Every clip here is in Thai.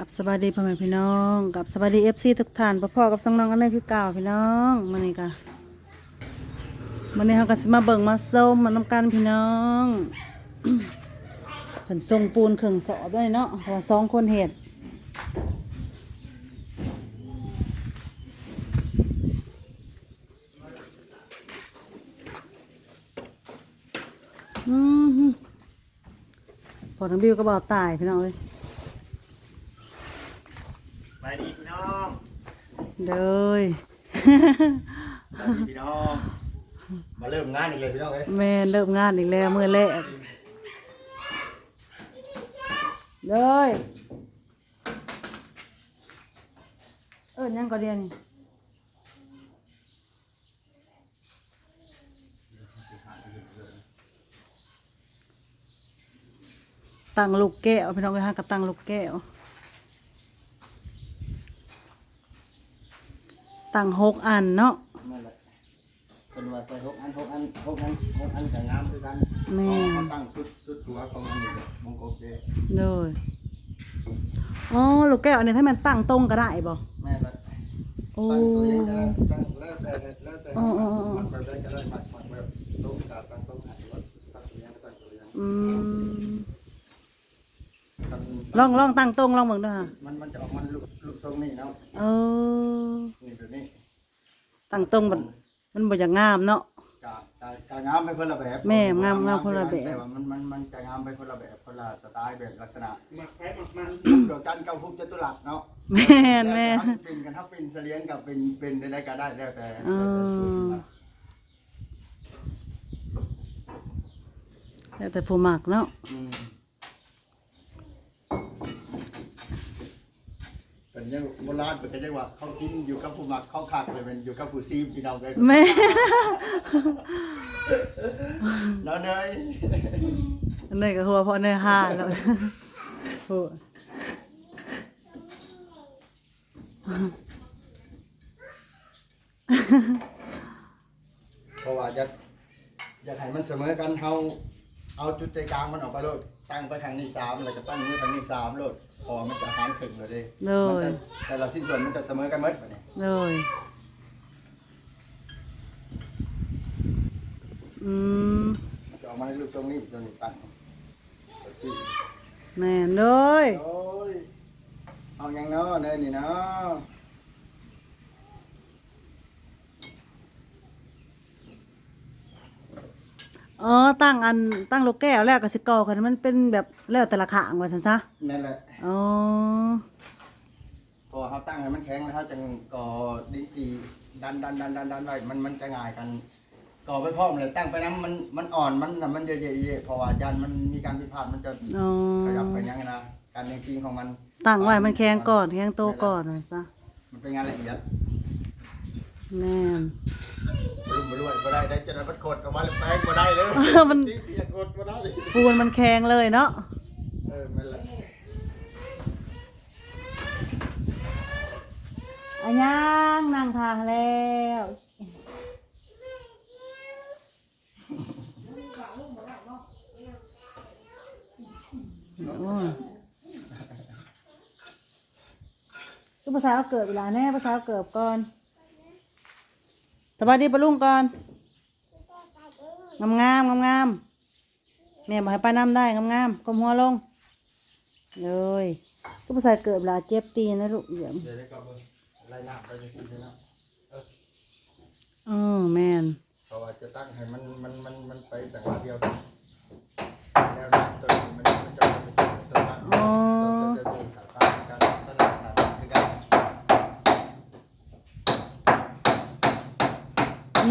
กับสวัสดีพ่อแม่พี่น้อง กับสวัสดีเอฟซีทุกท่านพ่อพ่อกับสองน้องกันเลยคือเก่าพี่น้องมันนี่กะมันนี้เขาก็สิมาเบิ่งมาส้มมาน้ำกันพี่น้องเพิ่นทรงปูนเครื่งสอบด้วยเนาะเพราะว่าสองคนเห็ดอืมพอทั้งบิวก็บอกตายพี่น้องเอ้ย ไปดีพี่น้อง เด้ยไปดีพี่น้องมาเริ่มงานอีกเลยพี่น้องเอ้ยแม่เริ่มงานอีกแล้วมือแรกเด้ยเออยังก็เรียนนี่ตั้งลูกแก้วพี่น้องไปหากับตั้งลูกแก้ว ตั้งหกอันเนาะนั่นแหละเป็นว่าใส่หกอันหกอันหกอันหกอันกับงามคือกันแม่เขาตั้งสุดสุดหัวของมันอยู่เลยมงกบเด้เลยอ๋อลูกแก้วอันนี้ถ้ามันตั้งตรงก็ได้บ่แม่ละโอ้ตั้งเสียงก็ได้ตั้งแล้วแต่แล้วแต่อ๋ออ๋ออ๋อมันแบบได้ก็ได้มัดมัดแบบตรงกับตั้งตรงหันว่าตั้งเสียงก็ตั้งเสียงอืมตั้งลองลองตั้งตรงลองเบิ่งด้วยค่ะมันมันจะออกมันลูกลูกท รงนี่เนาะเออนี่แบบนี้ตั้งตรงมันมันบ่จะงามเนาะกะกะกะงามไปคนละแบบแม่งามงามคนละแบบ แต่ว่ามันมันมันจะงามไปคนละแบบคนละสไตล์แบบลักษณะหมักไผ่หมักมันดอกจันเก้าพุกจตุรัสเนาะแม่นแม่ล้วแต่เขาเป็นกันถ้าเป็นเสลียงกับเป็นเป็นได้ก็ได้แล้วแต่เออแล้วแต่ผู้มักเนาะ อืมเป็น ยังโบราณเป็นกันยังว่าเขากินอยู่กับผู้หมักเขาคักเลยเป็นอยู่กับผู้ซีมพี่น้องเลยแม่แล้วเนยอันนี้ก็หัวเพราะเนื้อห่าแล้วโอ้เพราะว่าอยากอยากให้มันเสมอกันเฮาเอาจุดใจกลางมันออกไปโลด ตั้งไปทางนี้สามแล้วก็ตั้งมือทางนี้สามโลดพอมันจะหารถึงเลยเด้เลมันยจะแต่ละสิ้นส่วนมันจะเสมอกันหมดบัดนี้เลยอืม มันจะออกมาในรูปตรงนี้ตรงนี้ตั้งแบบนี้แม่นเลยโอ้ยเอายังเนาะเนยนี่เนาะ อ๋อตั้งอันตั้งลูกแก้วแล้วก็สิกอกันมันเป็นแบบแล้วแต่ละขางว่าซั่นซะนั่นแหละอ๋อพอเขาตั้งให้มันแข็งแล้วเขาจะก่อดินจีดันดันดันดันดันไว้มันมันจะง่ายกันก่อไปพร้อมเลยตั้งไปน้ำมันมันอ่อนมันน่ะมันเยอะๆๆเพราะว่ายันมันมีการผิดพลาดมันจะอ๋อขยับไปยังไงนะการจริงๆของมันตั้งไว้มันแข็งก่อนแข็งโตก่อนว่าซะมันเป็นงานละเอียด แม่นบรุ่มบรวยบ่ได้ได้จะได้มันกดออกมาแล้วแป้งบ่ได้เลยมัน ติเปียกกดบ่ได้ปูนมันแข็งเลยเนาะเออแม่นแหละอันยังนั่งทาแล้วโอ้ยก็ภาษาเอาเกิดเวลาแน่ภาษาเอาเกิดก่อน สวัสดีปะลุงก่อน งามงามงามงามๆแม่บอกให้ป้าน้ำได้งามงามๆก้มหัวลง เลยก็ภาษาเกิดเวลาเจ็บตีนนะลูกเดี๋ยวเดี๋ยวได้ก็เบิ่งไล่น้ำไปจังซี่เลยเนาะอือแม่นเพราะว่าจะตั้งให้มันมันมันมันไปแต่ว่าเดียวกันแนวนั้นตัวนี้มันมันจะไปสู่ตัวนั้นตัวจะอยู่ขาตั้งกันตลาดขาตั้งคือกัน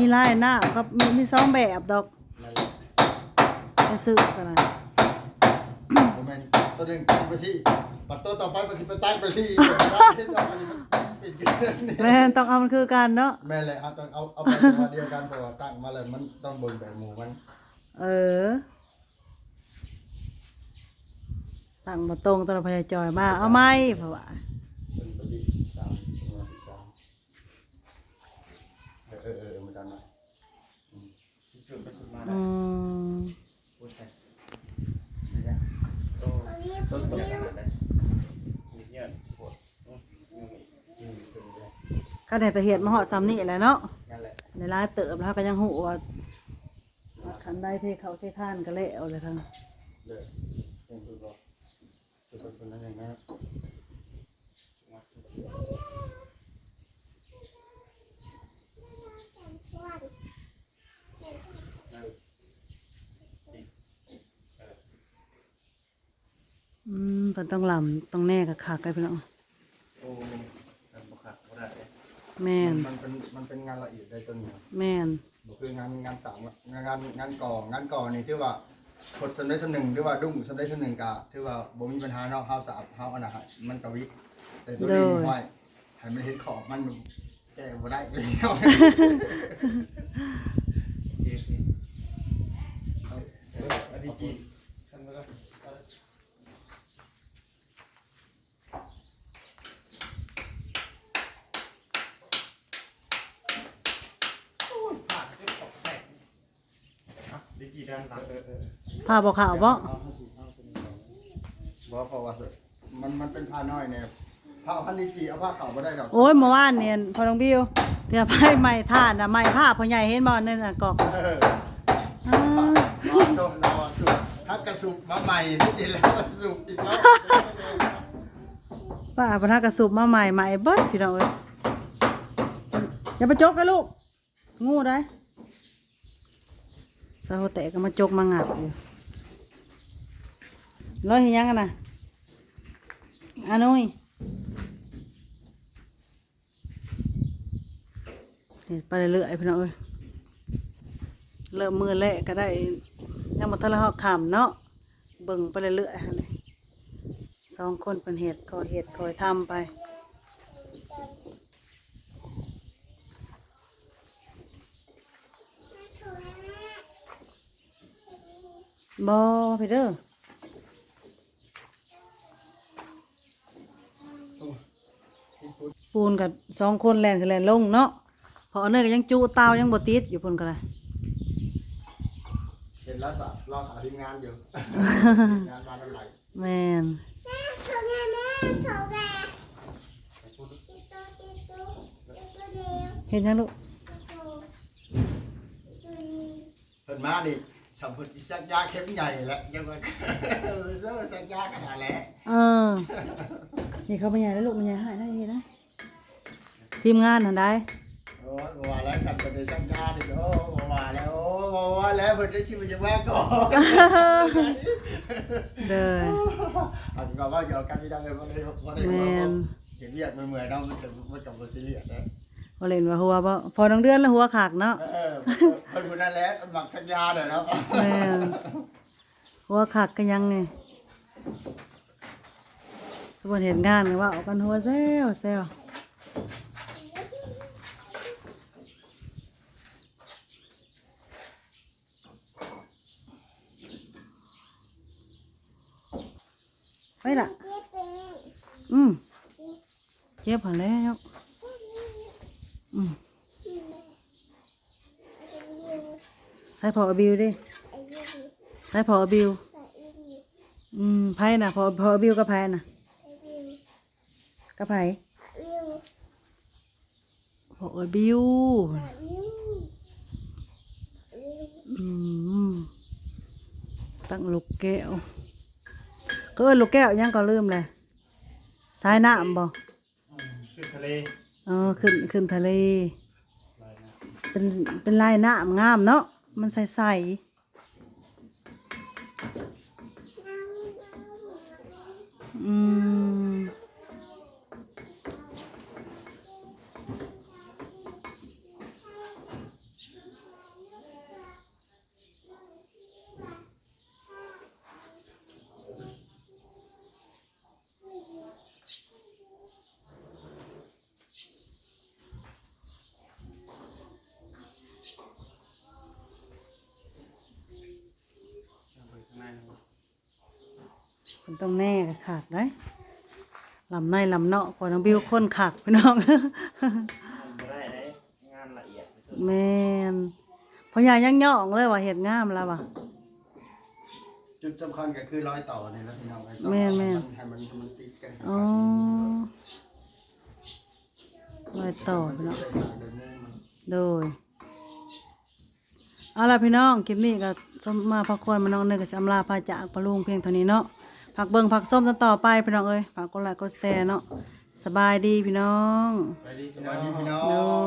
มีลายหน้าครับมีมีสองแบบดอกนั่นแหละไปซื้อกันนะโมเมนต์ตัวหนึ่งตั้งไปสิปัดตัวต่อไปไปสิไปตั้งไปสิอีกได้เช่นเดียวกันมันปิดกันนี่แม่นต้องเอามันคือกันเนาะแม่เลยเอาต้องเอาเอาไปตัวเดียวกันแต่ว่าตั้งมาเลยมันต้องเบิ่งแบบหมู่มันเออตั้งมาตรงตอนพยาจอยมาเอาไหมเพราะว่า จังหน่อยสุไในหนแต่เห็ดมาเหาะซำนี่แหละเนาะในร้านเติบแล้วก็ยังหูว่าคันไดที่เขาเทท่านก็เละเอาเลยทั้งเลยเป็นตัวบอกตัวตนนั้นเองนะ อืมเพิ่นต้องลำต้องแน่กับขากกันพี่น้องโอ้กันบุคคลก็ได้แม่นมันเป็นมันเป็นงานละเอียดได้ตัวนี้แม่นบ่คืองานงานสามงานงานงานก่องานก่อนี่ถือว่าผลสำเร็จสำหนึ่งถือว่าดุ้งสำเร็จสำหนึ่งกะถือว่าบ่มีปัญหาเนาะเฮาสะอาดเฮาอันน่ะมันกวิแต่ตัวนี้นี่ห้อยให้มันเห็นขอบมันแก้บ่ได้เลยเนาะ โอเคโอเคเอาเอออดีจีขั้นมาแล้ว ผ่านด้วยตกแต่ง อะดีจีด้านหลังเออเออผ้าบ่ขาวบ่บ่เพราะว่ามันมันเป็นผ้าน้อยเนี่ยผ้าพันธุ์จีเอาผ้าขาวบ่ได้ดอกโอ้ยเมื่อวานเนี่ยพอน้องบิวเดี๋ยวไพ่ใหม่ท่านน่ะใหม่ผ้าพ่อใหญ่เห็นบ่นั่นน่ะกอกเอออ้าเราโดนราสูบถ้ากระสุบมาใหม่ไม่ดีแล้วก็สูบอีกแล้วป้าพนักกระสุบมาใหม่ใหม่เบิดพี่น้องเอ้ยอย่าไปจกกันลูกงูได้ สาวแตะก็มาจกมางัดอยู่ร้อยเห็นยังกันนะอานุยเห็นไปเรื่อยๆพี่น้องเอ้ยเริ่มมือแรกก็ได้ยังมาทะเลาะขำเนาะเบิ่งไปเรื่อยๆสองคนเป็นเหตุก่อเหตุคอยทำไป บอไปเด้อปูนกับสองคนแลนกันแลนลงเนาะพอเอาเนยก็ยังจูเตายังบติดอยู่พุ่นกันเลยเห็นแล้วสับรอขาทีมงานอยู่งานมาเท่าไหร่แมนเห็นยังลูกเพิ่นมาดิสั มพุทธิสักยาเข้มใหญ่แล้วยังว่าเออเสื้อสักยาขนาดแล้วเออนี่เขาเป็นใหญ่แล้วลูกมันใหญ่ให้ได้ยังนะ ทีมงานหันได้โอ้ยว่าแล้วขันไปในสักยาดิโอ้ว่าแล้วโอ้ว่าแล้วเพิ่นได้ชิมยังว่าก่อนเด้ออาจจะว่าเกี่ยวกันที่ดังเลยว่าได้ว่าได้แมนเห็นเรียกเมื่อยๆเนาะมันจะมันจะบ่ซีเรียสนะพอเล่นว่าหัวบ่พอน้องเดือนแล้วหัวขากเนาะเออ เพิ่นคนนั้นแหละหมักสัญญาเด้อแล้วแม่นหัวขากก็ยังไงทุกคนเห็นงานเลยว่าเอากันหัวแซวแซวไปละอืมเจ็บหันแล้วอืม ใส่พอบิวดิใส่พอบิวอืมไพ่น่ะพอพอบิวกับไพ่น่ะกับไพ่พอบิวอืมตั้งลูกแก้วก็เอิ้นลูกแก้วยังก็ลืมเลยสายน้ำบ่ขึ้นทะเลเออขึ้นขึ้นทะเลลายน้เป็นเป็นลายน้ำงามเนาะ มันใสำไปข้างในนะมันต้องแน่กับขากได้ลำในลำเนาะพอน้องบิวคนขากพี่น้องมันบ่ได้ได้งานละเอียดที่สุดแมนพอยายยังย่องเลยว่าเห็ดงามแล้วว่ะจุดสำคัญก็คือรอยต่อนี่แหล้วพี่น้องไอ้ต่อแม่นแม่นให้มันมันติดกันอ๋อรอยอยต่อพี่น้องเดินมุมมันโดย เอาล่ะพี่น้องคลิปนี้ก็สมมาพักควรมาน้องเนยกับสำลาพาจากปลาลุงเพียงเท่านี้เนาะผักเบิงผักส้มกันต่อไปพี่น้องเอ้ยผักกดไลค์กดแชร์เนาะสบายดีพี่น้องไปดีสสิวัเนาสดีพี่น้อโดง